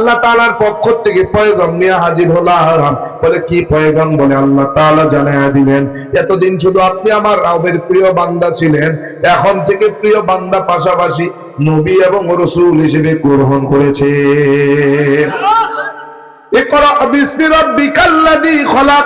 আল্লাহ তাআলার পক্ষ থেকে পয়গম নিয়ে হাজির হলাম বলে কি পয়গম বলে আল্লাহ তাআলা জানায়া দিলেন এতদিন শুধু আপনি আমার রবের প্রিয় বান্দা ছিলেন এখন থেকে প্রিয় বান্দা পাশাপাশি নবী এবং রসুল হিসেবে গ্রহণ করেছে اقرأ باسم ربك الذي خلق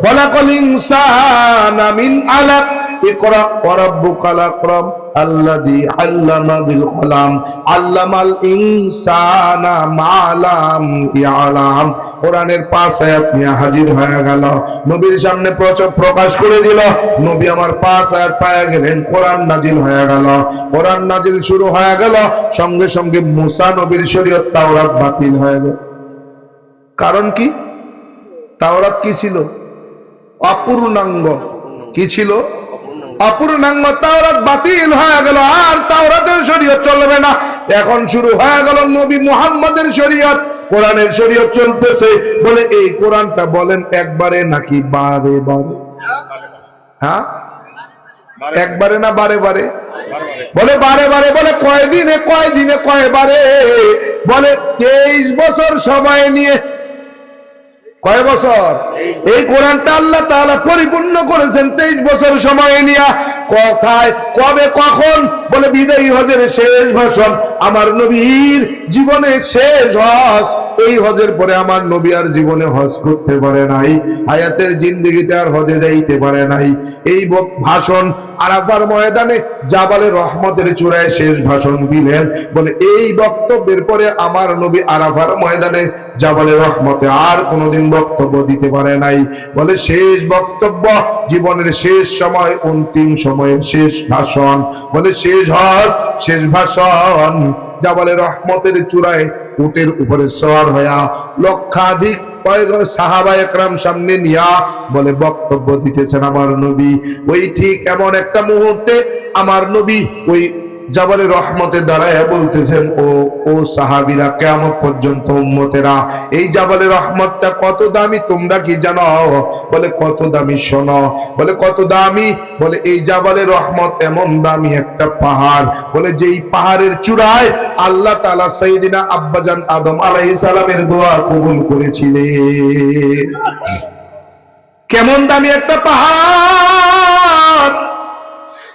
خلق الإنسان من علق اقرأ وربك الأكرم আল্লাদি আল্লামা বিল কলাম আল্লামাল ইনসানা মালাম ইয়ালাম। কোরআনের পাঁচ আয়াত নিয়ে হাজির হয়ে গেল। নবীর সামনে প্রকাশ করে দিল। নবী আমার পাঁচ আয়াত পায়া গেলেন, কোরআন নাজিল হয়ে গেল। কোরআন নাজিল শুরু হয়ে গেল, সঙ্গে সঙ্গে মুসা নবীর শরীয়ত তাওরাত বাতিল হয়ে গেল। কারণ কি? তাওরাত কি ছিল? অপূর্ণাঙ্গ। কি ছিল? অপূর্ণাঙ্গ তাওরাত বাতিল হয়ে গেল, আর তাওরাতের শরীয়ত চলবে না। এখন শুরু হয়ে গেল নবী মুহাম্মদের শরীয়ত, কোরআনের শরীয়ত চলতেছে। বলে, এই কোরআনটা বলেন একবারে নাকি বারে বারে? হ্যাঁ? একবারে না বারে বারে? বলে, বারে বারে বলে কয় দিনে কয় দিনে কয় বারে বলে, তেইশ বছর সময় নিয়ে কয় বছর? এই কোরআনটা আল্লাহ তাআলা পরিপূর্ণ করেছেন তেইশ বছর সময় নিয়া। কথায় কবে, কখন? বলে বিদায়ী হজের শেষ ভাষণ আমার নবীর জীবনে শেষ হজ এই হজের পরে আমার নবী আর জীবনে হজ করতে পারে নাই, হায়াতের জিন্দিগিতে আর হজে যাইতে পারে নাই। এই ভাষণ আরাফার ময়দানে জাবালে রহমতের চূড়ায় শেষ ভাষণ দিলেন। বলে, এই বক্তব্যের পরে আমার নবী আরাফার ময়দানে জাবালে রহমতে আর কোনোদিন বক্তব্য দিতে পারে নাই। বলে, শেষ বক্তব্য জীবনের শেষ সময়, অন্তিম সময়ের শেষ ভাষণ। বলে, শেষ হজ, শেষ ভাষণ জাবালে রহমতের চূড়ায় উটের উপরে সওয়ার হইয়া লক্ষাধিক সাহাবা একরাম সামনে নিয়া বলে বক্তব্য দিতেছেন আমার নবী। ওই ঠিক এমন একটা মুহূর্তে আমার নবী ওই জাবালে রহমতে দাঁড়ায় বলতেছেন, ও ও সাহাবিরা কেমন পর্যন্ত উম্মতেরা, এই জাবালে রহমতটা কত দামি তোমরা কি জানো? বলে, কত দামি শোনো। বলে, কত দামি? বলে, এই জাবালে রহমত এমন দামি একটা পাহাড়। বলে, যেই পাহাড়ের চূড়ায় আল্লাহ তাআলা সাইয়্যিদিনা আব্বাজান আদম আলাইহিস সালামের দোয়া কবুল করেছিলেন। কেমন দামি একটা পাহাড়!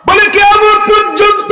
বলে কেমন পর্যন্ত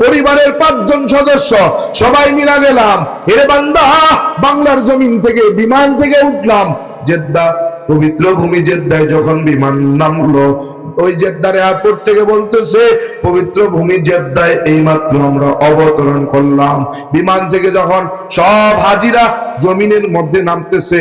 পরিবারের পাঁচজন সদস্য, সবাই মিলা গেলাম। হেরে বান্দা, বাংলার জমিন থেকে, বিমান থেকে উঠলাম। জেদ্দা, পবিত্র ভূমি জেদ্দায় যখন বিমান নামলো ওই জেদ্দার এয়ারপোর্ট থেকে বলতেছে, পবিত্র ভূমি জেদ্দায় এইমাত্র আমরা অবতরণ করলাম। বিমান থেকে যখন সব হাজিরা জমিনের মধ্যে নামতেছে,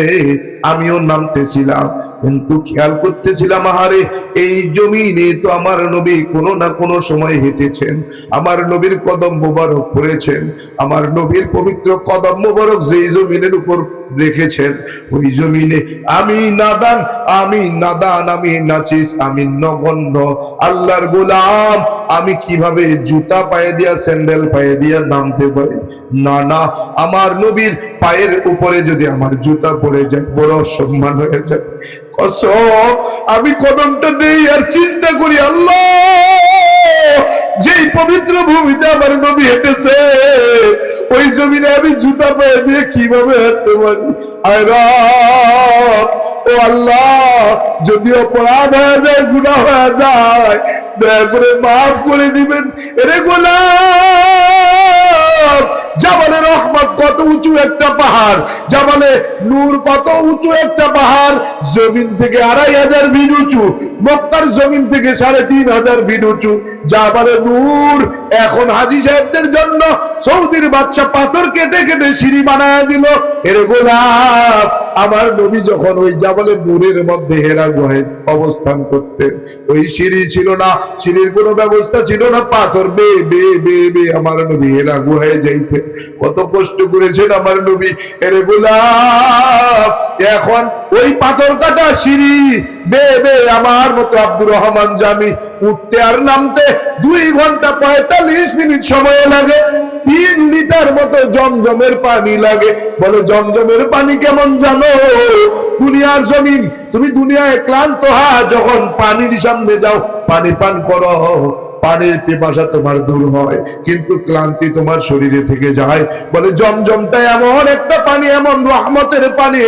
আমিও নামতেছিলাম। কিন্তু খেয়াল করতেছিলাম, আহারে, এই জমিনে তো আমার নবী কোনো না কোনো সময় হেঁটেছেন। আমার নবীর কদম মোবারক পড়েছেন। আমার নবীর পবিত্র কদম মোবারক যেই জমিনের উপর রেখেছেন ওই জমিনে আমি নাদান আমি নাদান, আমি নাচিস, আমি নগণ্য, আল্লাহর গোলাম। আমি কীভাবে জুতা পায়ে দিয়া, স্যান্ডেল পায়ে দিয়া নামতে পারি? না না, আমার নবীর পায়ের উপরে যদি আমার জুতা পড়ে যায়, বড় সম্মান হয়ে যায়। কসম, আমি কদমটা দেই আর চিন্তা করি, আল্লাহ! যেই পবিত্র ভূমিতে আমার নবী হেঁটেছে, ওই জমিনে আমি জুতা পায়ে দিয়ে কীভাবে হাঁটতে পারি? ও আল্লাহ, যদি অপরাধ হয়ে যায় গুণা হয়ে যায়, দয়া করে মাফ করে দিবেন। এরে গোলাম জামালে রহমত কত উঁচু একটা পাহাড় জামালে নূর কত উঁচু একটা পাহাড়, জমিন থেকে আড়াই হাজার ফিট উঁচু, মক্কার জমিন থেকে সাড়ে তিন হাজার ফিট উঁচু জামালে নূর। এখন হাজি সাহেবদের জন্য সৌদির বাচ্চা পাথর কেটে কেটে সিঁড়ি বানায় দিল। এর গোলাপ আমার নবী যখন ওই জাবালের নূরের মধ্যে হেরা গুহায় অবস্থান করতেন, ওই সিঁড়ি ছিল না, সিঁড়ির কোনো ব্যবস্থা ছিল না, পাথর বে বে বে বে আমার নবী হেরা গুহায় যাইতে কত কষ্ট করেছেন আমার নবী। এরে গোলাপ, এখন ওই পাথর কাটা সিঁড়ি, বে বে, আমার মতো আব্দুর রহমান জামি উঠতে আর নামতে দুই ঘণ্টা পঁয়তাল্লিশ মিনিট সময় লাগে। তিন লিটার মতো জমজমের পানি লাগে। বলে, জমজমের পানি কেমন জানো? দুনিয়ার জমিন, তুমি দুনিয়ায় ক্লান্ত হা যখন পানির সামনে যাও, পানি পান করো। পানির পিপাসা তোমার দূর হয়, কিন্তু ক্লান্তি তোমার শরীরে থেকে যায়। বলে, জমজমটা এমন একটা পানি, এমন রহমতের পানি,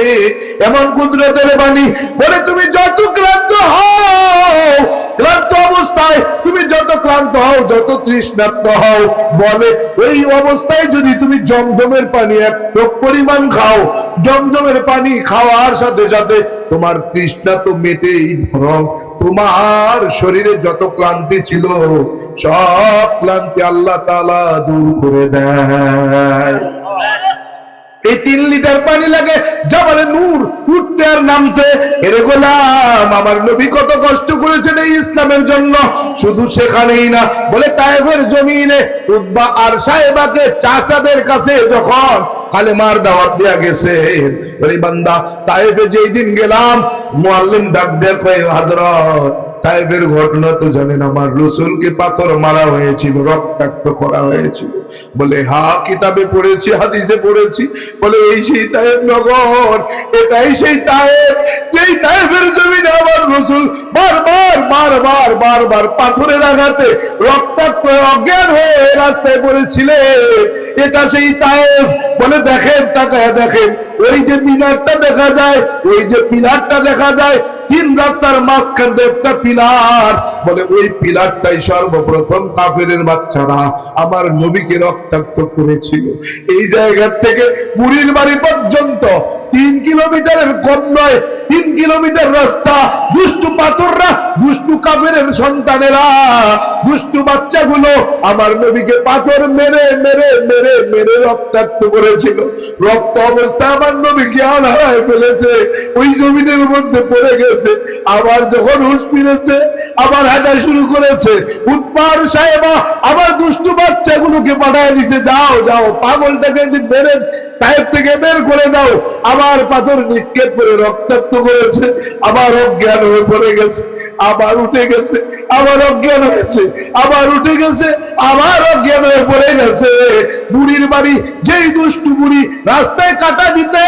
এমন কুদরতের পানি। বলে, তুমি যত ক্লান্ত হও ক্লান্ত অবস্থায় তুমি যত ক্লান্ত হও, যত তৃষ্ণার্ত হও, বলে ওই অবস্থায় যদি তুমি জমজমের পানি এক পরিমাণ খাও, জমজমের পানি খাওয়ার সাথে সাথে তোমার তৃষ্ণা তো মেটেই, বরং তোমার শরীরে যত ক্লান্তি ছিল, সব ক্লান্তি আল্লাহ তালা দূর করে দেয়। এই তিন লিটার পানি লাগে জামালে নূর উঠতে আর নামতে। এরে গোলাম, আমার নবী কত কষ্ট করেছেন এই ইসলামের জন্য। শুধু সেখানেই না, বলে তায়েফের জমিনে উদ্বা আর সাহেবাকে চাচাদের কাছে যখন কালেমার দাওয়াত দেয়া গেছে, বলি বান্দা, তায়েফে যেই দিন গেলাম মুআল্লিম ডাক দেখো হযরত তাইফের ঘটনা তো জানেন আমার রসুলকে পাথর মারা হয়েছিল, রক্তাক্ত করা হয়েছিল। বলে, হা, কিতাবে পড়েছি, হাদিসে পড়েছি। বলে, এই সেই তায়েব নগর, এটাই সেই তায়েব যেই তায়েবের জমিনে আমার রসুল বারবার বারবার বারবার পাথরের আঘাতে রক্তাক্ত, অজ্ঞান হয়ে রাস্তায় পড়েছিলেন। এটা সেই তায়েব বলে, দেখেন, তাকায় দেখেন, ওই যে মিনারটা দেখা যায়, ওই যে পিলারটা দেখা যায় তিন রাস্তার মাঝখান দিয়ে একটা পিলার। বলে, ওই পিলারটাই সর্বপ্রথম কাফেরের বাচ্চারা আমার নবীকে রক্তাক্ত করেছিল। এই জায়গা থেকে বুড়ির বাড়ি পর্যন্ত তিন কিলোমিটারের কম নয়, তিন কিলোমিটার রাস্তা। দুষ্টু পাথররা, দুষ্টু কাফেরের সন্তানেরা। দুষ্টু বাচ্চাগুলো আমার নবীকে পাথর মেরে মেরে মেরে মেরে রক্তাক্ত করেছিল। রক্ত অবস্থা আমার নবী জ্ঞান হারায় ফেলেছে। ওই জমিনের মধ্যে পড়ে গেছে। আবার যখন হুশ ফিরেছে, আবার হাঁটা শুরু করেছে। উৎপার সাহেবা আবার দুষ্টু বাচ্চাগুলোকে পাঠায় দিছে, যাও যাও, পাগলটাকে মেরে টাইপ থেকে বের করে দাও। আবার পাথর নিক্ষেপ করে রক্তাক্ত করেছে। আবার অজ্ঞান হয়ে পড়ে গেছে। আবার উঠে গেছে। আবার অজ্ঞান হয়েছে। আবার উঠে গেছে। আবার অজ্ঞান হয়ে পড়ে গেছে। বুড়ির বাড়ি, যেই দুষ্টু বুড়ি রাস্তায় কাটা দিতে,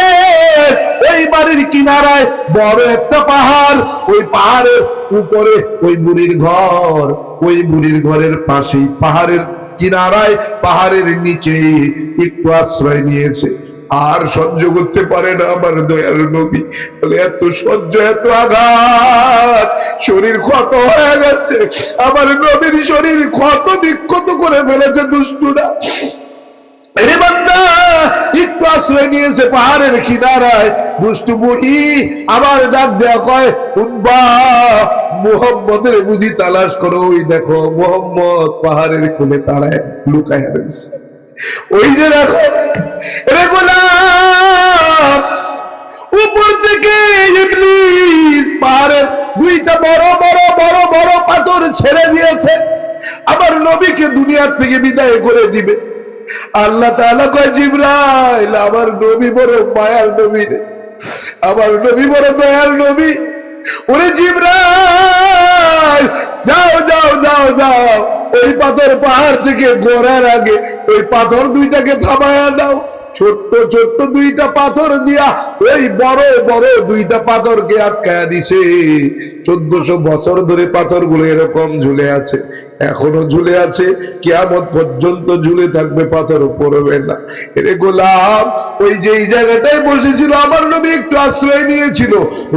ওই বাড়ির কিনারায় বড় একটা পাহাড়, ওই পাহাড়ের উপরে ওই বুড়ির ঘর, ওই বুড়ির ঘরের পাশেই পাহাড়ের কিনারায়, পাহাড়ের নিচে একটু আশ্রয় নিয়েছে। আর সহ্য করতে পারে না আমার দয়ার নবী। বলে, এত সহ্য, এত আঘাত, শরীর ক্ষত হয়ে গেছে। আমার নবীর শরীর ক্ষত বিক্ষত করে ফেলেছে দুষ্টুরা। পাহাড়ের কিনারায়। দুষ্টু বুড়ি আবার ডাক দেয়া কয় উদ্বা মোহাম্মদের বুঝি তালাশ করো। ওই দেখো, মোহাম্মদ পাহাড়ের খুলে তারায় লুকায় রয়েছে। ওই যে দেখো, রে উপর থেকে ইবলিস দুইটা বড় বড় বড় বড় পাথর ছেড়ে দিয়েছে। আমার নবীকে দুনিয়ার থেকে বিদায় করে দিবে। আল্লাহ তাআলা কয়, জিবরাইল, আমার নবী বড় মায়ার নবী রে। আমার নবী বড় দয়ার নবী। ওরে জিবরাইল, যাও যাও যাও যাও। ওই পাথর পাহাড় থেকে গোড়ার আগে ওই পাথর দুইটাকে থামায়া দাও ছোট্ট ছোট্ট দুইটা পাথর দিয়া ওই বড় বড় দুইটা পাথরকে আটকায়া দিছে। চোদ্দশো বছর ধরে পাথরগুলো এরকম ঝুলে আছে। এখনও ঝুলে আছে। কিয়ামত পর্যন্ত ঝুলে থাকবে, পাথর পড়বে না। এরে গোলাম, ওই যে এই জায়গাটায় বসেছিল, আমার নবী একটু আশ্রয় নিয়েছিল।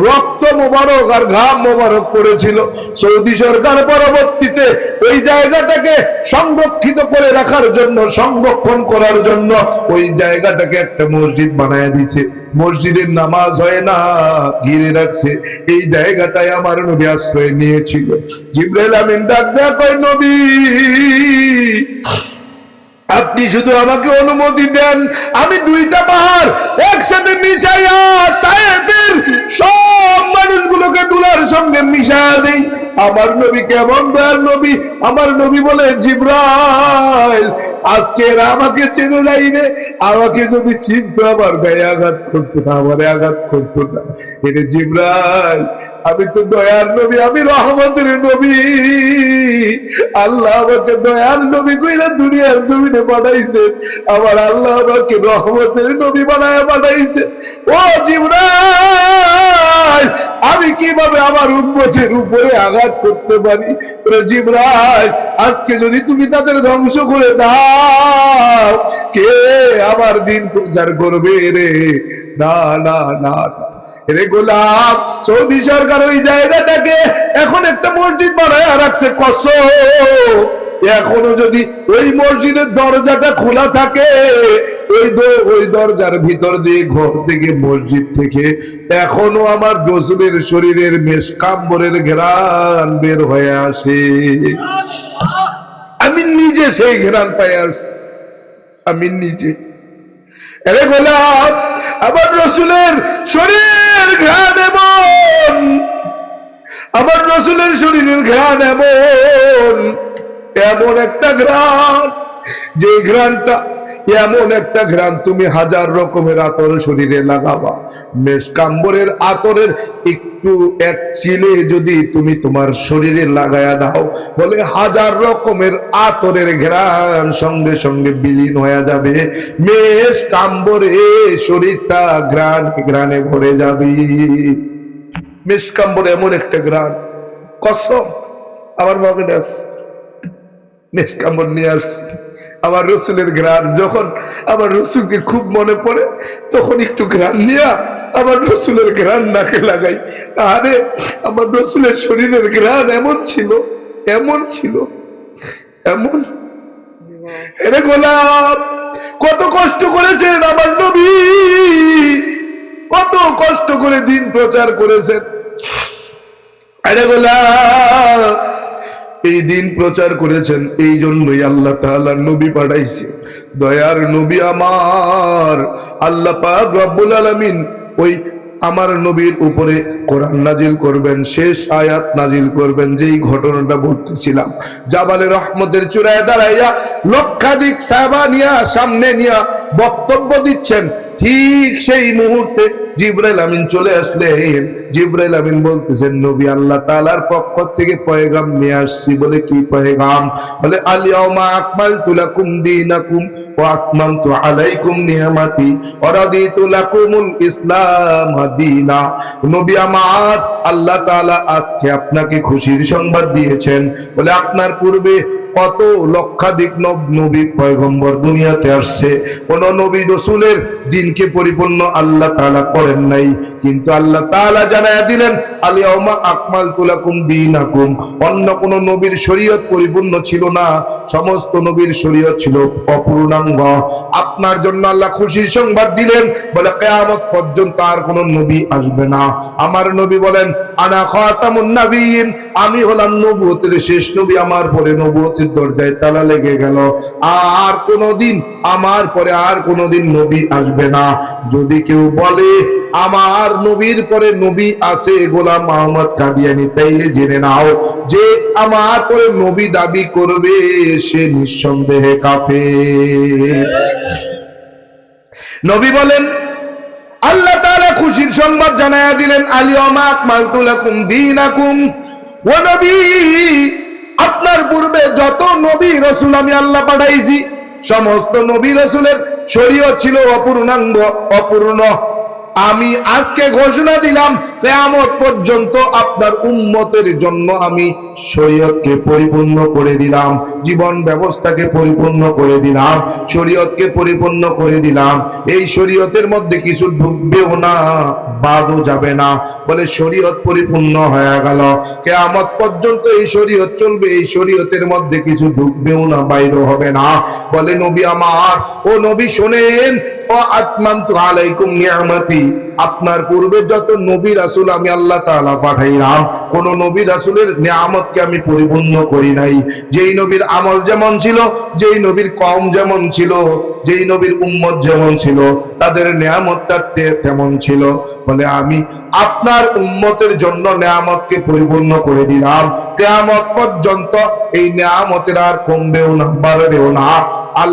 রক্ত মোবারক আর ঘাম মোবারক পড়েছিল। সৌদি সরকার পরবর্তীতে ওই জায়গাটাকে সংরক্ষিত করে রাখার জন্য, সংরক্ষণ করার জন্য ওই জায়গাটাকে একটা মসজিদ বানায় দিছে। মসজিদের নামাজ হয় না, ঘিরে রাখছে। এই জায়গাটায় আমার নবী আশ্রয় নিয়েছিল। জিব্রাইল আমিন ডাক দেয়া কয়, নবী, আপনি শুধু আমাকে অনুমতি দেন। আমি দুইটা পাহাড় একসাথে মিশাইয়া তায়েফের সব মানুষগুলোকে দুলার সঙ্গে মিশাইয়া দেই। আমার নবী কেমন দয়ার নবী? আমার নবী বলে, জিব্রাইল, আজকে আমাকে চেনে নাই রে। আমাকে যদি চিনত, আমার গায়ে আঘাত করতো না, আমারে আঘাত করতো না। এরে জিব্রাইল, আমি তো দয়ার নবী, আমি রহমতের নবী। আল্লাহ আমাকে দয়ার নবী কইরা দুনিয়ার জমিনে বানাইছে আমার আল্লাহ আমাকে রহমতের নবী বানায় বানাইছে ও জিব্রাইল! আমি কীভাবে আমার উন্মতের উপরে আঘাত করতে পারি? ওরে জিব্রাইল, আজকে যদি তুমি তাদের ধ্বংস করে দাও, কে আমার দিন প্রচার করবে রে? না না না রে সরকার ওই জায়গাটাকে এখন একটা মসজিদ বানায় রাখছে কস এখনও যদি ওই মসজিদের দরজাটা খোলা থাকে, ওই ওই দরজার ভিতর দিয়ে ঘর থেকে, মসজিদ থেকে এখনও আমার রসুলের শরীরের মেষ কাম্বরের ঘেরান বের হয়ে আসে। আমি নিজে সেই ঘেরান পাই আসছি। আমি নিজে। আরে গোলাপ আমার রসুলের শরীর ঘ্রাণ এমন। আমার রসুলের শরীরের ঘ্রাণ এমন। এমন একটা ঘ্রাণ, যে ঘ্রাণটা এমন একটা ঘ্রাণ, তুমি হাজার রকমের আতর শরীরে লাগাবা। মেষ কাম্বরের আতরের একটু এক চিলে যদি তুমি তোমার শরীরে দাও, বলে হাজার রকমের আতরের ঘ্রাণ সঙ্গে সঙ্গে বিলীন হয়ে যাবে। মেষ কাম্বরে শরীরটা ঘ্রাণ, ঘ্রাণে ভরে যাবে। মেষ কাম্বর এমন একটা ঘ্রাণ, কসম পকেটে আছে। মেষ কাম্বর নিয়ে আসছি। আমার রসুলের ঘ্রাণ যখন আমার রসুলকে খুব মনে পড়ে, তখন একটু ঘ্রাণ নিয়ে আমার রসুলের ঘ্রাণ নাকে লাগাই। আরে, আমার রসুলের শরীরের ঘ্রাণ এমন ছিল এমন ছিল, এমন। এরে গোলাপ কত কষ্ট করেছেন আমার নবী! কত কষ্ট করে দিন প্রচার করেছেন। আরে গোলাপ এই দিন প্রচার করেছেন, এই জন্যই আল্লাহ তাআলা নবী পাঠাইছে। দয়ার নবী আমার, আল্লাহ রব্বুল আলামিন ওই আমার নবীর উপরে কোরআন নাজিল করবেন, শেষ আয়াত নাজিল করবেন, যেই ঘটনাটা বলতেছিলাম। জাবালে রহমতের চূড়ায় দাঁড়াইয়া লক্ষাধিক সাহাবা নিয়া, সামনে নিয়া বক্তব্য দিচ্ছেন। ঠিক সেই মুহূর্তে জিব্রাইল আমিন চলে আসলেন। জিব্রাইল আমিন বলতেছেন, নবী আল্লাহ তাআলার পক্ষ থেকে পয়গাম নিয়ে আসছি। বলে, কি পয়গাম? বলে আলিয়াউমা আকমালতু লাকুম দীনাকুম ওয়া আতমামতু আলাইকুম নিয়ামাতি ওয়া রাদিতু লাকুমুল ইসলাম দীনা। নবী আমার আল্লাহ তাআলা আজকে আপনাকে খুশির সংবাদ দিয়েছেন। বলে, আপনার পূর্বে কত লক্ষাধিক নব পয়গম্বর দুনিয়াতে আসছে। কোন নবী রসুলের দিনকে পরিপূর্ণ আল্লাহ তাআলা করেন নাই। কিন্তু আল্লাহ তাআলা জানায়া দিলেন আলিয়াউমা আকমাল তুলাকুম দীনাকুম। অন্য কোন নবীর শরীয়ত পরিপূর্ণ ছিল না। সমস্ত নবীর শরীয়ত ছিল অপূর্ণাঙ্গ। আপনার জন্য আল্লাহ খুশির সংবাদ দিলেন, বলে কিয়ামত পর্যন্ত আর কোন নবী আসবে না। আমার নবী বলেন, আনা খাতামুন নবীন আমি হলাম নবুয়তের শেষ নবী, আমার পরে নবুয়তের দরজায় তালা লেগে গেল। আর কোনদিন আমার পরে আর কোনদিন নবী আসবে না। যদি কেউ বলে, আমার নবীর পরে নবী আছে গোলাম মোহাম্মদ কাদিয়ানি, তাইলে জেনে নাও যে আমার পরে নবী দাবি করবে, সে নিঃসন্দেহে কাফে নবী বলেন, আল্লাহ তাআলা খুশির সংবাদ জানায়া দিলেন আলিয়ামা আকমালতু লাকুম দীনাকুম ও নবী আপনার পূর্বে যত নবী রসুল আমি আল্লাহ পাঠাইছি, সমস্ত নবী রসুলের শরীয় ছিল অপূর্ণাঙ্গ, অপূর্ণ। আমি আজকে ঘোষণা দিলাম, কেয়ামত পর্যন্ত আপনার উন্মতের জন্য আমি শরীয়তকে পরিপূর্ণ করে দিলাম, জীবন ব্যবস্থাকে পরিপূর্ণ করে দিলাম, শরীয়তকে পরিপূর্ণ করে দিলাম। এই শরীয়তের মধ্যে কিছু ঢুকবেও না, বাদও যাবে না। বলে শরীয়ত পরিপূর্ণ হয়ে গেল। কেয়ামত পর্যন্ত এই শরীয়ত চলবে, এই শরীয়তের মধ্যে কিছু ঢুকবেও না বাইরে হবে না। বলে নবী আমার, ও নবী শোনেন ও আত্মান্তু আলাইকুম নিয়ামতি। আপনার পূর্বে যত নবী রাসূল আমি আল্লাহ তাআলা পাঠাইলাম, কোন নবী রাসূলের নিয়ামতকে আমি পরিপূর্ণ করি নাই। যেই নবীর আমল যেমন ছিল, যেই নবীর কম যেমন ছিল, যেই নবীর উম্মত যেমন ছিল, তাদের নিয়ামতটা তেমন ছিল। বলে আমি আপনার উম্মতের জন্য নিয়ামতকে পরিপূর্ণ করে দিলাম। কেয়ামত পর্যন্ত এই নিয়ামতের আর কমবেও না, বাড়বেও না। আল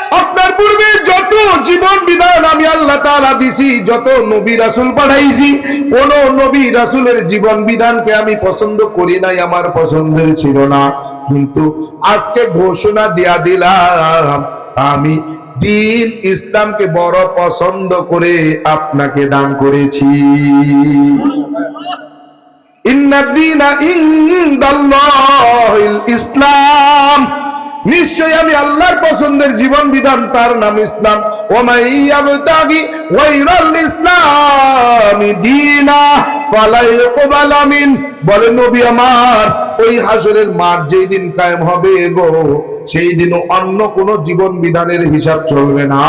আপনার পূর্বে যত জীবন বিধান আমি আল্লাহ তাআলা দিছি, যত নবী রাসূল পাঠাইছি, কোন নবী রাসূলের জীবন বিধানকে আমি পছন্দ করি নাই, আমার পছন্দের ছিল না। কিন্তু আজকে ঘোষণা দিয়া দিলাম, আমি দিন ইসলামকে বড় পছন্দ করে আপনাকে দান করেছি। ইন্নাদ্দিনা ইনদাল্লাহিল ইসলাম। নিশ্চয় আমি আল্লাহর পছন্দের জীবন বিধান তার নাম ইসলাম। ও ইসলামি বলে, নবী আমার, ওই হাসরের মাঠ যেই দিন কায়েম হবে গো। সেই দিনও অন্য কোন জীবন বিধানের হিসাব চলবে না।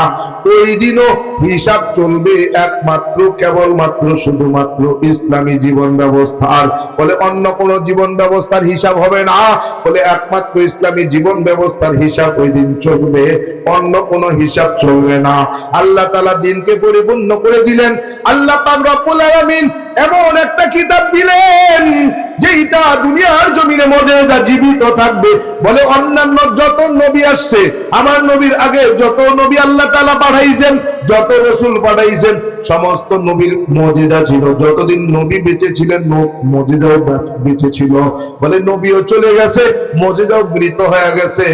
ওই দিনও হিসাব চলবে একমাত্র, কেবলমাত্র, শুধুমাত্র ইসলামী জীবন ব্যবস্থার। বলে অন্য কোন জীবন ব্যবস্থার হিসাব হবে না। বলে একমাত্র ইসলামী জীবন ব্যবস্থার হিসাব ওই দিন চলবে, অন্য কোন হিসাব চলবে না। আল্লাহ তালা দিনকে পরিপূর্ণ করে দিলেন। আল্লাহ পাক রব্বুল আলামিন এমন একটা কিতাব দিলেন যেইটা দুনিয়ার জমিনে মজেজা জীবিত থাকবে। বলে অন্যান্য যত নবী আসছে, আমার নবীর আগে যত নবী আল্লাহ তাআলা পাঠাইছেন, যত রসুল পাঠাইছেন, সমস্ত নবীর মজেজা ছিল। যতদিন নবী বেঁচে ছিলেন মজেজাও বেঁচে ছিল। বলে নবীও চলে গেছে মজেজাও মৃত হয়ে গেছে।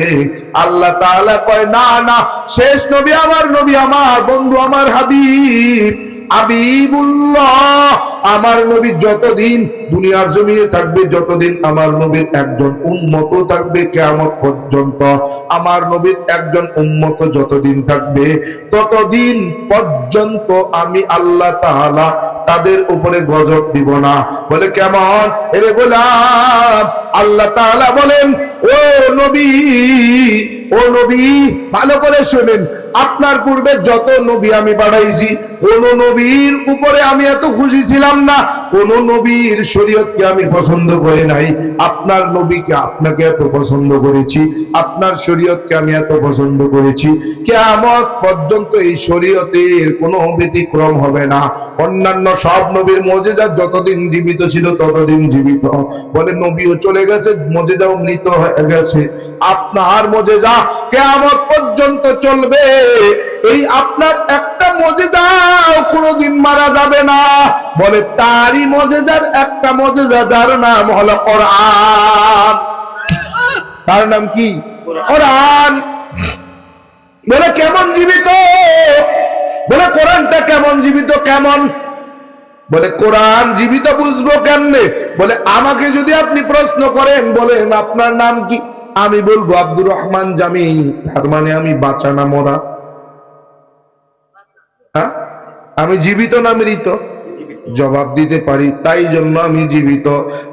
আল্লাহ তাআলা কয়, না না, শেষ নবী আমার নবী, আমার বন্ধু, আমার হাবিব। আমার নবী যতদিন দুনিয়ার জমিনে থাকবে, যতদিন আমার নবীর একজন উন্মত থাকবে কেয়ামত পর্যন্ত, আমার নবীর একজন উন্মত যতদিন থাকবে, ততদিন পর্যন্ত আমি আল্লাহ তাআলা তাদের উপরে গজব দিব না। বলে কেমন? এরে গোলাম, আল্লাহ তাআলা বলেন, ও নবী ও নবী, ভালো করে শোনেন। আপনার পূর্বে যত নবী আমি বাড়াইছি, কোন নবীর উপরে আমি এত খুশি ছিলাম না। কোন নবীর শরীয়তকে আমি পছন্দ করি নাই। আপনার নবীকে আপনাকে এত পছন্দ করেছি, আপনার শরীয়তকে আমি এত পছন্দ করেছি। কেয়ামত পর্যন্ত এই শরীয়তের কোনো ব্যতিক্রম হবে না। অন্যান্য সব নবীর মজেজা যতদিন জীবিত ছিল, ততদিন জীবিত। বলে, নবীও চলে গেছে, মজেজাও মৃত হয়ে গেছে। আপনার মজেজা কেয়ামত পর্যন্ত চলবে। এই আপনার একটা মজেজাও মারা যাবে না। বলে, তারই মজেজার একটা মজেজা, যার নাম হলো কোরআন। তার নাম কি? কোরআন। বলে, কেমন জীবিত? বলে, কোরআনটা কেমন জীবিত? কেমন? বলে, কোরআন জীবিত বুঝব কেমনে? বলে, আমাকে যদি আপনি প্রশ্ন করেন, বলেন, আপনার নাম কি? আমি বলব আব্দুর রহমান জামি, তার মানে আমি বাঁচা না, মরা। হ্যাঁ? আমি জীবিত না মৃত? জবাব দিতে পারি, তাই জন্য আমি জীবিত।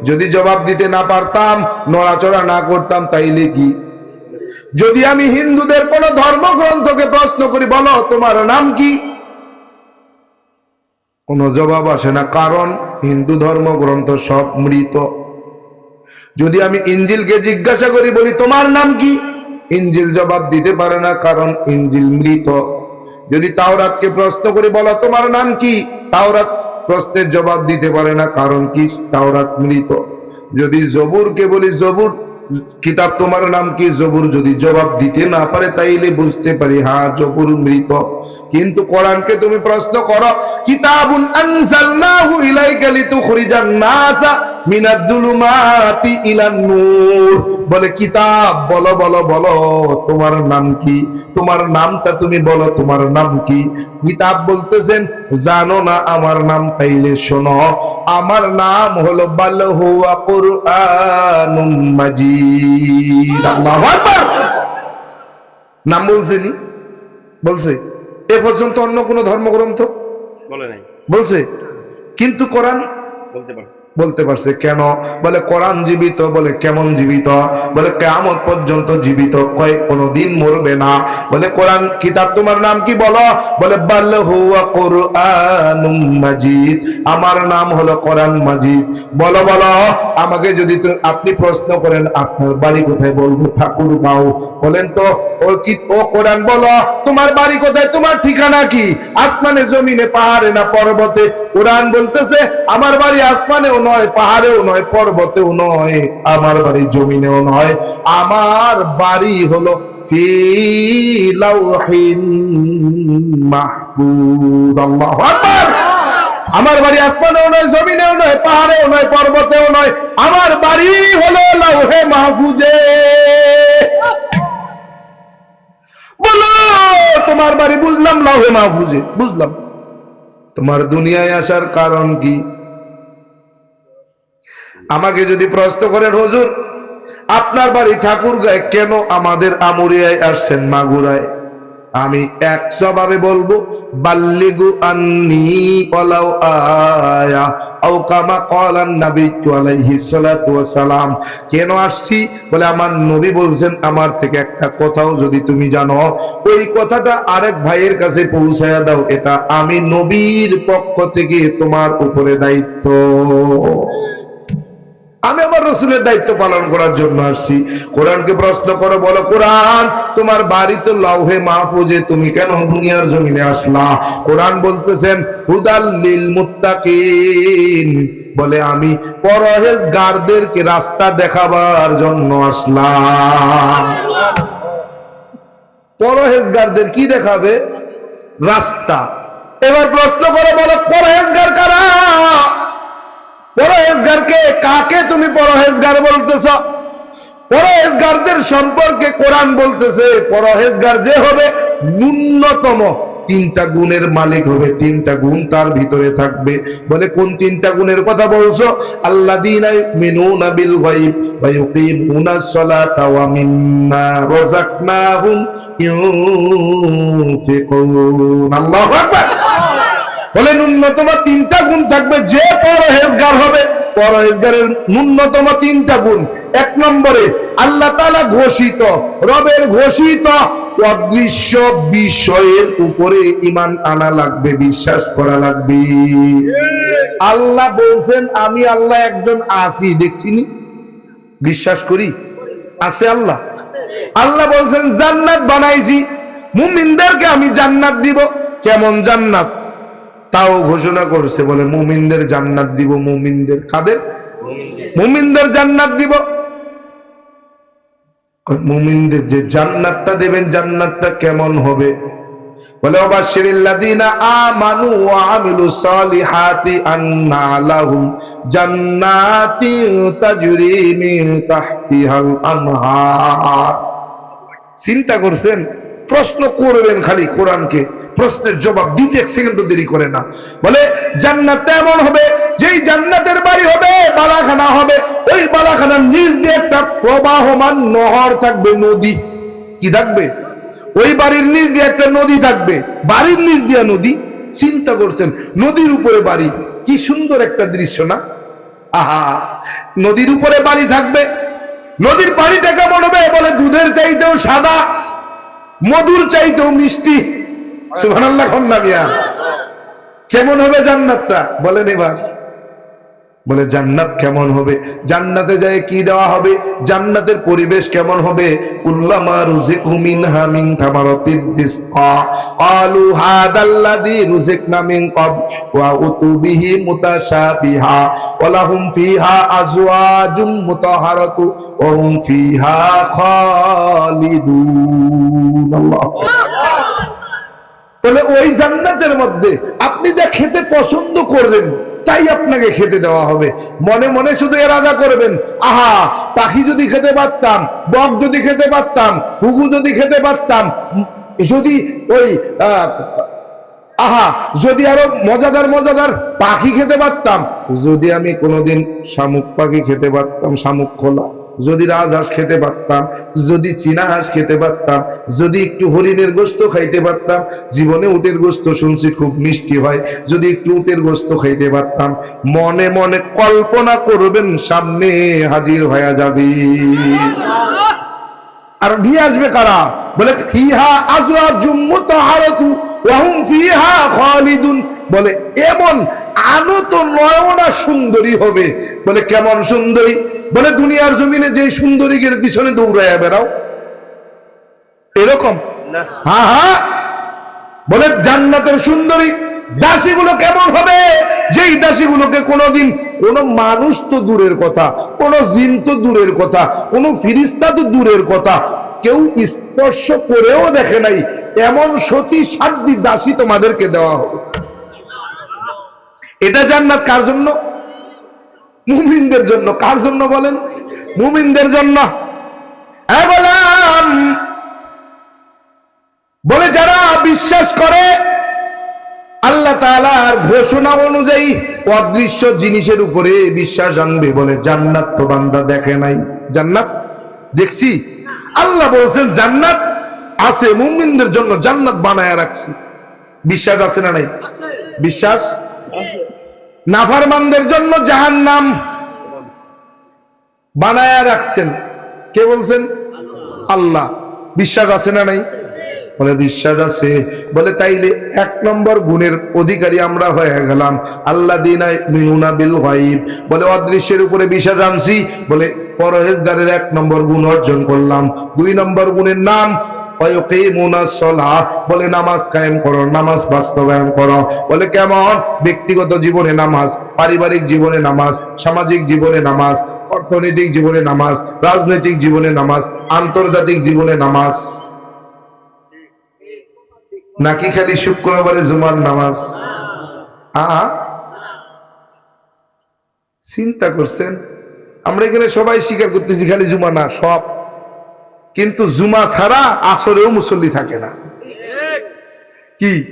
যদি জবাব দিতে না পারতাম, নড়াচড়া না করতাম, তাইলে কি? যদি আমি হিন্দুদের কোন ধর্মগ্রন্থকে প্রশ্ন করি, বলো, তোমার নাম কি? কোনো জবাব আসে না, কারণ হিন্দু ধর্মগ্রন্থ সব মৃত। যদি আমি ইঞ্জিলকে জিজ্ঞাসা করি, বলি, তোমার নাম কি? ইঞ্জিল জবাব দিতে পারে না, কারণ ইঞ্জিল মৃত। যদি তাওরাতকে প্রশ্ন করি, বলো, তোমার নাম কি? তাওরাত প্রশ্নের জবাব দিতে পারে না, কারণ কি? তাওরাত মৃত। যদি জবুরকে বলি, জবুর কিতাব তোমার নাম কি? জবুর যদি জবাব দিতে না পারে, তাইলে বুঝতে পারি হ্যাঁ জবুর মৃত। কিন্তু কোরআনকে তুমি প্রশ্ন করো, কিতাবুন আনজালনাহু ইলাইকা লিতুখরিজান নাসা মিনাদ দুলুমাতি ইলান নূর। বলে, কিতাব, বলো বলো বলো, তোমার নাম কি? তোমার নামটা তুমি বলো, তোমার নাম কি? কিতাব বলতেছেন, জানো না আমার নাম, তাইলে শোনো, আমার নাম হলো বাল হুয়া কুরআনুম মাজিদ। আল্লাহু আকবার। নাম বলছেনি বলছে। এ পর্যন্ত অন্য কোন ধর্মগ্রন্থ? বলে নাই। বলছে। কিন্তু কোরআন বলতে পারছে। কেন? বলে, কোরআন জীবিত বলে, কেমন জীবিত? বলে কেমন পর্যন্ত জীবিত কয় কোনদিন মরবে না। বলে, কোরআন কিতাব তোমার নাম কি বলো? বলে মাজিদ। আমার নাম হলো কোরআন মাজিদ। বলো বলো, আমাকে যদি আপনি প্রশ্ন করেন, আপনার বাড়ি কোথায় বলব? ঠাকুর গাও বলেন তো, ও কি, ও কোরআন বলো? তোমার বাড়ি কোথায়? তোমার ঠিকানা কি? আসমানে, জমিনে, পাহাড়ে না পর্বতে? কোরআন বলতেছে, আমার বাড়ি আসমানেও নয়, পাহাড়েও নয়, পর্বতেও নয়, আমার বাড়ি জমিনেও নয়, আমার বাড়ি হলো আমার বাড়ি আসমানেও নয়, জমিনেও নয়, পাহাড়েও নয়, পর্বতেও নয়, আমার বাড়ি হলো লাউহে মাহফুজে। বলো, তোমার বাড়ি বুঝলাম লাউহে মাহফুজে, বুঝলাম। তোমার দুনিয়ায় আসার কারণ কি? আমাকে যদি প্রশ্ন করেন, হুজুর, আপনার বাড়ি ঠাকুর গায়ে কেন আমাদের আমুরিয়ায় আসছেন মাগুরায়? আমি এক জবাবে বলব, বাল্লিগু আন্নি আয়া আও কামা নবী সালাতু ওয়া সালাম কেন আসছি? বলে, আমার নবী বলছেন আমার থেকে একটা কথাও যদি তুমি জানো, ওই কথাটা আরেক ভাইয়ের কাছে পৌঁছায়া দাও। এটা আমি নবীর পক্ষ থেকে তোমার উপরে দায়িত্ব। আমি আমার রসুলের দায়িত্ব পালন করার জন্য আসছি। কোরআনকে প্রশ্ন করো, বলো, কোরআন, তোমার বাড়ি তো লাউহে মাহফুজে তুমি কেন দুনিয়ার জমিনে আসলা? কোরআন বলতেছেন হুদাল্লিল মুত্তাকিন। বলে, আমি পরহেজগারদেরকে রাস্তা দেখাবার জন্য আসলাম। পরহেজগারদের কি দেখাবে? রাস্তা। এবার প্রশ্ন করে, বলো, পরহেজগার কারা? পরহেজগারকে কাকে তুমি পরহেজগার বলতেছ? পরহেজগারদের সম্পর্কে কোরআন বলতেছে, পরহেজগার যে হবে ন্যূনতম তিনটা গুণের মালিক হবে, তিনটা গুণ তার ভিতরে থাকবে। বলে কোন তিনটা গুণের কথা বলছো? ইউনফিকুন আল্লাহু আকবার বলে ন্যূনতম তিনটা গুণ থাকবে, যে পরহেজগার হবে, পরহেজগারের ন্যূনতম তিনটা গুণ। এক নম্বরে, আল্লাহ তাআলা ঘোষিত, রবের ঘোষিত অদৃশ্য বিষয়ের উপরে ইমান আনা লাগবে, বিশ্বাস করা লাগবে। আল্লাহ বলছেন, আমি আল্লাহ একজন আসি দেখছিনি বিশ্বাস করি? আছে আল্লাহ? আল্লাহ বলছেন, জান্নাত বানাইছি, মুমিনদেরকে আমি জান্নাত দিব। কেমন জান্নাত? তাও ঘোষণা করছে, বলে মুমিনদের জান্নাত দিব মুমিনদের কাদের? মুমিনদের জান্নাত দিব। মুমিনদের যে জান্নাতটা দেবেন, জান্নাতটা কেমন হবে? বলে চিন্তা করছেন? প্রশ্ন করবেন খালি কোরআনকে। প্রশ্নের জবাব দিতে এক সেকেন্ড দেরি করে না। বলে জান্নাত এমন হবে, যেই জান্নাতের বাড়ি হবে, বালাখানা হবে। ওই বালাখানার নিজ দিয়ে একটা প্রবাহমান নহর থাকবে, নদী। কি থাকবে? ওই বাড়ির নিচ দিয়ে একটা নদী থাকবে। বাড়ির নিচ দিয়ে নদী। চিন্তা করছেন, নদীর উপরে বাড়ি। কি সুন্দর একটা দৃশ্য না? আহা, নদীর উপরে বাড়ি থাকবে। নদীর পানিটা কেমন হবে? বলে, দুধের চাইতেও সাদা। মধুর চাইতেও মিষ্টি। সুবহানাল্লাহ খন্না মিয়া। কেমন হবে জান্নাতটা? বলেন এবার। বলে, জান্নাত কেমন হবে? জান্নাতে যায় কি দেওয়া হবে? জান্নাতের পরিবেশ কেমন হবে? লাহুম ফিহা ওই জান্নাতের মধ্যে আপনি যা খেতে পছন্দ করবেন তাই আপনাকে খেতে দেওয়া হবে। মনে মনে শুধু এরাদা করবেন। আহা পাখি যদি খেতে পারতাম বক যদি খেতে পারতাম হুগু যদি খেতে পারতাম যদি ওই আহ, যদি আরও মজাদার মজাদার পাখি খেতে পারতাম যদি আমি কোনোদিন শামুক পাখি খেতে পারতাম শামুক খোলা। যদি রাজহাঁস খেতে পারতাম, যদি চীনা হাঁস খেতে পারতাম, যদি একটু হরিণের গোস্ত খাইতে পারতাম, জীবনে উটের গোস্ত শুনছি খুব মিষ্টি হয়, যদি একটু উটের গোস্ত খাইতে পারতাম, মনে মনে কল্পনা করবেন সামনে হাজির হয়ে যাবে। আর নিয়ে আসবে কারা? বলে ফিহা আজওয়াজুম মুতাহারাতু ওয়া হুম ফিহা খালিদুন। বলে এমন আনত নয়না সুন্দরী হবে। বলে কেমন সুন্দরী? বলে দুনিয়ার জমিনে যে সুন্দরীদের পিছনে দৌড়াইয়া বেড়াও। এরকম? হ্যাঁ হ্যাঁ বলে জান্নাতের সুন্দরী দাসীগুলো কেমন হবে? যেই দাসীগুলোকে কোনোদিন কোন মানুষ তো দূরের কথা, কোন জিন তো দূরের কথা, কোন ফিরিস্তা তো দূরের কথা, কেউ স্পর্শ করেও দেখে নাই, এমন সতী সাধ্বী দাসী তোমাদেরকে দেওয়া হবে। এটা জান্নাত কার জন্য? মুমিনদের জন্য। কার জন্য বলেন? মুমিনদের জন্য। হ্যাঁ বলে যারা বিশ্বাস করে আল্লাহ তাআলার ঘোষণা অনুযায়ী অদৃশ্য জিনিসের উপরে বিশ্বাস আনবে বলে জান্নাত তো বান্দা দেখে নাই। জান্নাত? দেখছি। আল্লাহ বলছেন জান্নাত আছে মুমিনদের জন্য জান্নাত বানায় রাখছি। বিশ্বাস আছে না নাই? বিশ্বাস? নাফারমানদের জন্য জাহান্নাম বানায় রাখছেন। কে বলছেন? আল্লাহ। বিশ্বাস আছে না নাই? বলে বিশ্বাস আছে। বলে তাইলে এক নম্বর গুণের অধিকারী আমরা হয়ে গেলাম। আল্লাহ দিনাই মিনুনা বিল গাইব বলে অদৃশ্যের উপরে বিশ্বাস আনছি। বলে পরহেজগারের এক নম্বর গুণ অর্জন করলাম। দুই নম্বর গুণের নাম বলে নামাজ কায়েম করো, নামাজ বাস্তবায়ন করো। বলে কেমন? ব্যক্তিগত জীবনে নামাজ, পারিবারিক জীবনে নামাজ, সামাজিক জীবনে নামাজ, অর্থনৈতিক জীবনে নামাজ, রাজনৈতিক জীবনে নামাজ, আন্তর্জাতিক জীবনে নামাজ। নাকি খালি শুক্রবারে জুমার নামাজ? আ চিন্তা করছেন? আমরা এখানে সবাই স্বীকার করতেছি খালি জুমা না, সব। কিন্তু জুমা ছাড়া আসরেও মুসল্লি থাকে না। কি?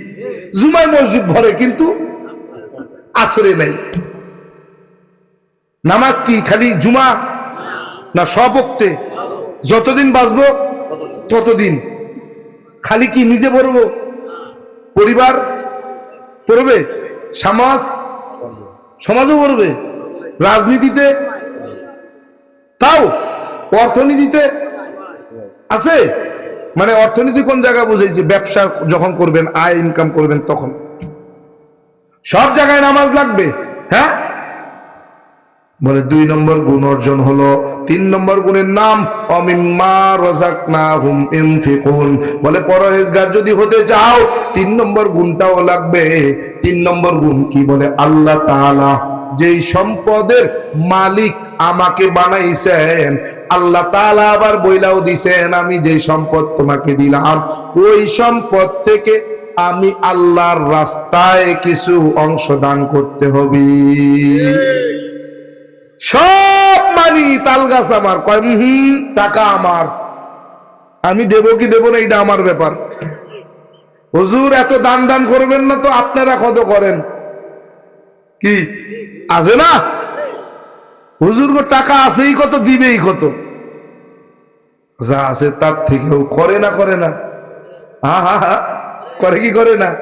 জুমায় মসজিদ ভরে, কিন্তু আসরে নাই। নামাজ কি, খালি জুমা? না, সব সবক্তে যতদিন বাঁচবো, ততদিন। খালি কি নিজে পড়ব? পরিবার পড়বে, সমাজ, সমাজও পড়বে, রাজনীতিতে, তাও অর্থনীতিতে আছে। মানে অর্থনীতি কোন জায়গা বুঝেছি ব্যবসা যখন করবেন, আয় ইনকাম করবেন তখন। সব জায়গায় নামাজ লাগবে হ্যাঁ? বলে দুই নম্বর গুণ অর্জন হলো, তিন নম্বর গুণের নাম, অমিম্মা হুম বলে পরহেজগার যদি হতে চাও, তিন নম্বর গুণটাও লাগবে। তিন নম্বর গুণ কি বলে? আল্লাহ তাআলা যেই সম্পদের মালিক আমাকে বানাইছেন, আল্লাহ তাআলা আবার বইলাও দিছেন, আমি যে সম্পদ তোমাকে দিলাম, ওই সম্পদ থেকে আমি আল্লাহর রাস্তায় কিছু অংশ দান করতে হবে। সব মানি তাল গাছ আমার। কয় হুম টাকা আমার। আমি দেব কি দেব না এটা আমার ব্যাপার। হুজুর, এত দান দান করবেন না তো আপনারা কত করেন। কি? আছে না? হুজুর টাকা আছেই কত, দিবেই কত। যা আছে তার থেকেও, করে না করে না। হা হা হা, করে কি করে না?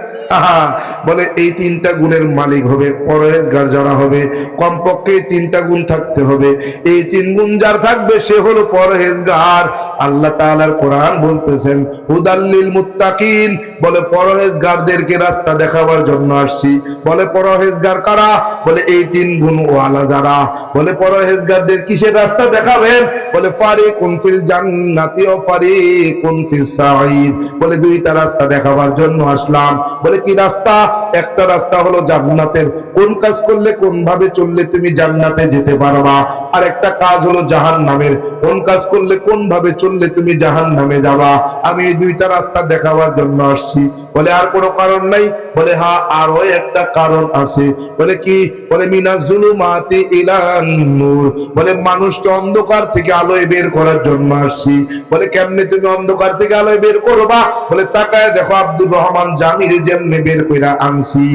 বলে এই তিনটা গুণের মালিক হবে, পরহেজগার যারা হবে, কমপক্ষে তিনটা গুণ থাকতে হবে। এই তিন গুণ যার থাকবে, সে হলো পরহেজগার। আল্লাহ তাআলার কোরআন বলতেছেন হুদাল্লিল মুত্তাকিন, বলে পরহেজগারদেরকে রাস্তা দেখাবার জন্য আসছি। বলে পরহেজগার কারা? বলে এই তিন গুণ ওয়ালা যারা। বলে পরহেজগারদের কিসের রাস্তা দেখাবেন? বলে ফারিকুন ফিল জান্নাতি ও ফারিকুন ফিস সাঈদ। বলে দুইটা রাস্তা দেখাবার জন্য আসলাম। বলে কি রাস্তা? একটা রাস্তা হলো জান্নাতের। কোন কাজ করলে কোন ভাবে চললে তুমি জান্নাতে যেতে পারবা? আর একটা কাজ হলো জাহান্নামের। কোন কাজ করলে কোন ভাবে চললে তুমি জাহান্নামে যাবা? আমি এই দুইটা রাস্তা দেখাবার জন্য আসছি। বলে, আর কোনো কারণ নাই? বলে হ্যাঁ আরও একটা কারণ আছে। বলে, কি? বলে, মিনা জুলুমাতি ইলান নূর। বলে, মানুষকে অন্ধকার থেকে আলোয় বের করার জন্য আসছি। বলে, কেমনে তুমি অন্ধকার থেকে আলোয় বের করবা? বলে, তাকায় দেখো আব্দুর রহমান জামির যেমনে বের কইরা আনছি।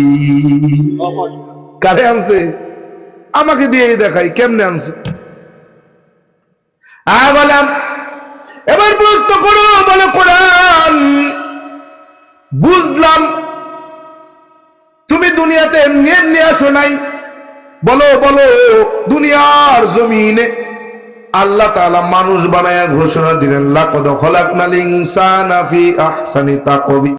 কারে আনছে? আমাকে দিয়ে দেখাই, কেমনে আনছে? আ এবার করো বলো কোরআন। বুঝলাম, তুমি দুনিয়াতে এমনি এমনি আসো নাই। বলো বলো, দুনিয়ার জমিনে আল্লাহ তাআলা মানুষ বানায়া ঘোষণা দিলেন, লাকদ খলাকনাল ইনসানা ফি আহসানি